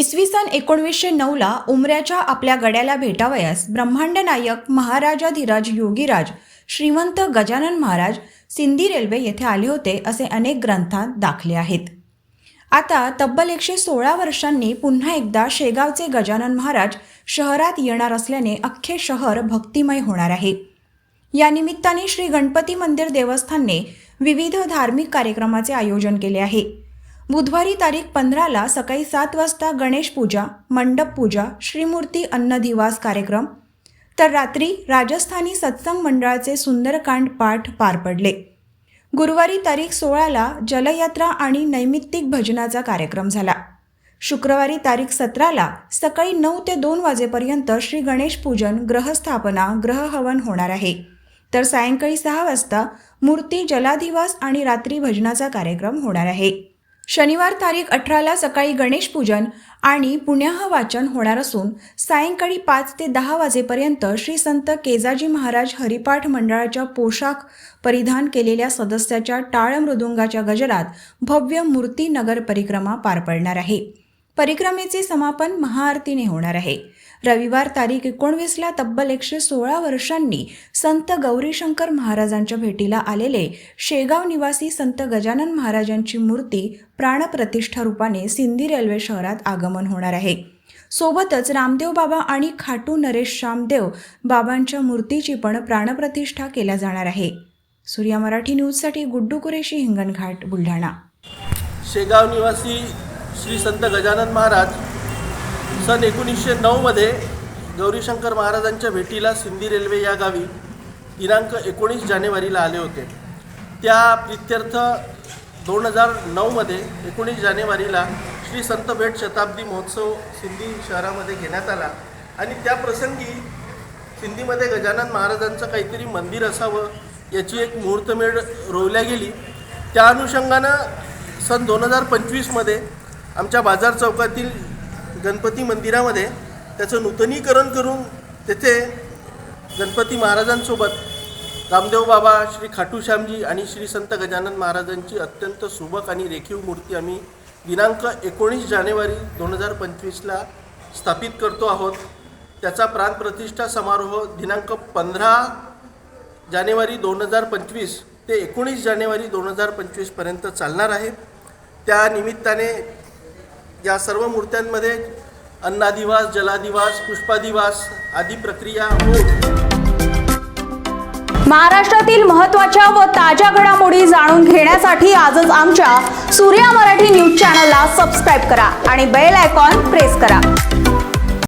इसवी सन एकोणवीसशे नऊला उमऱ्याच्या आपल्या गड्याला भेटावयास ब्रह्मांड नायक महाराजाधिराज योगीराज श्रीमंत गजानन महाराज सिंधी रेल्वे येथे आले होते असे अनेक ग्रंथात दाखले आहेत. आता तब्बल एकशे सोळा वर्षांनी पुन्हा एकदा शेगावचे गजानन महाराज शहरात येणार असल्याने अख्खे शहर भक्तिमय होणार आहे. या निमित्ताने श्री गणपती मंदिर देवस्थानने विविध धार्मिक कार्यक्रमाचे आयोजन केले आहे. बुधवारी तारीख पंधराला सकाळी सात वाजता गणेश पूजा मंडप पूजा श्रीमूर्ती अन्नधिवास कार्यक्रम तर रात्री राजस्थानी सत्संग मंडळाचे सुंदरकांड पाठ पार पडले. गुरुवारी तारीख सोळाला जलयात्रा आणि नैमित्तिक भजनाचा कार्यक्रम झाला. शुक्रवारी तारीख सतराला सकाळी नऊ ते दोन वाजेपर्यंत श्री गणेश पूजन ग्रहस्थापना ग्रहहवन होणार आहे. तर सायंकाळी सहा वाजता मूर्ती जलाधिवास आणि रात्री भजनाचा कार्यक्रम होणार आहे. शनिवार तारीख अठराला सकाळी गणेश पूजन आणि पुण्याह वाचन होणार असून सायंकाळी पाच ते दहा वाजेपर्यंत श्री संत केजाजी महाराज हरिपाठ मंडळाच्या पोशाख परिधान केलेल्या सदस्याच्या टाळ मृदुंगाच्या गजरात भव्य मूर्ती नगर परिक्रमा पार पडणार आहे. परिक्रमेचे समापन महाआरतीने होणार आहे. रविवार तारीख एकोणवीसला तब्बल एकशे सोळा वर्षांनी संत गौरीशंकर महाराजांच्या भेटीला आलेले शेगाव निवासी संत गजानन महाराजांची मूर्ती प्राणप्रतिष्ठा रूपाने सिंधी रेल्वे शहरात आगमन होणार आहे. सोबतच रामदेव बाबा आणि खाटू नरेश श्यामदेव बाबांच्या मूर्तीची पण प्राणप्रतिष्ठा केल्या जाणार आहे. सूर्या मराठी न्यूजसाठी गुड्डू कुरेशी हिंगणघाट बुलढाणा. शेगाव निवासी श्री संत गजानन महाराज सन एकोणीसशे नऊमध्ये गौरीशंकर महाराजांच्या भेटीला सिंधी रेल्वे या गावी दिनांक एकोणीस जानेवारीला आले होते. त्या प्रित्यर्थ दोन हजार नऊमध्ये एकोणीस जानेवारीला श्री संत भेट शताब्दी महोत्सव सिंधी शहरामध्ये घेण्यात आला आणि त्या प्रसंगी सिंधीमध्ये गजानन महाराजांचं काहीतरी मंदिर असावं याची एक मुहूर्तमेढ रोवल्या गेली. त्या अनुषंगानं सन दोन हजार पंचवीसमध्ये आमच्या बाजार चौकातील गणपती मंदिरामध्ये त्याचं नूतनीकरण करून तेथे गणपती महाराजांसोबत रामदेव बाबा श्री खाटू श्यामजी आणि श्री संत गजानन महाराजांची अत्यंत सुबक आणि रेखीव मूर्ती आम्ही दिनांक एकोणीस जानेवारी दोन हजार पंचवीसला स्थापित करतो आहोत. त्याचा प्राणप्रतिष्ठा समारोह दिनांक पंधरा जानेवारी दोन हजार पंचवीस ते एकोणीस जानेवारी दोन हजार पंचवीसपर्यंत चालणार आहे. त्या निमित्ताने या सर्व मूर्त्यांमध्ये अन्नादिवास जलादिवास पुष्पादिवास आदी प्रक्रिया महाराष्ट्रातील महत्त्वाच्या व ताज्या घडामोडी जाणून घेण्यासाठी आजच आमच्या सूर्या मराठी न्यूज चॅनलला सबस्क्राईब करा आणि बेल आयकॉन प्रेस करा.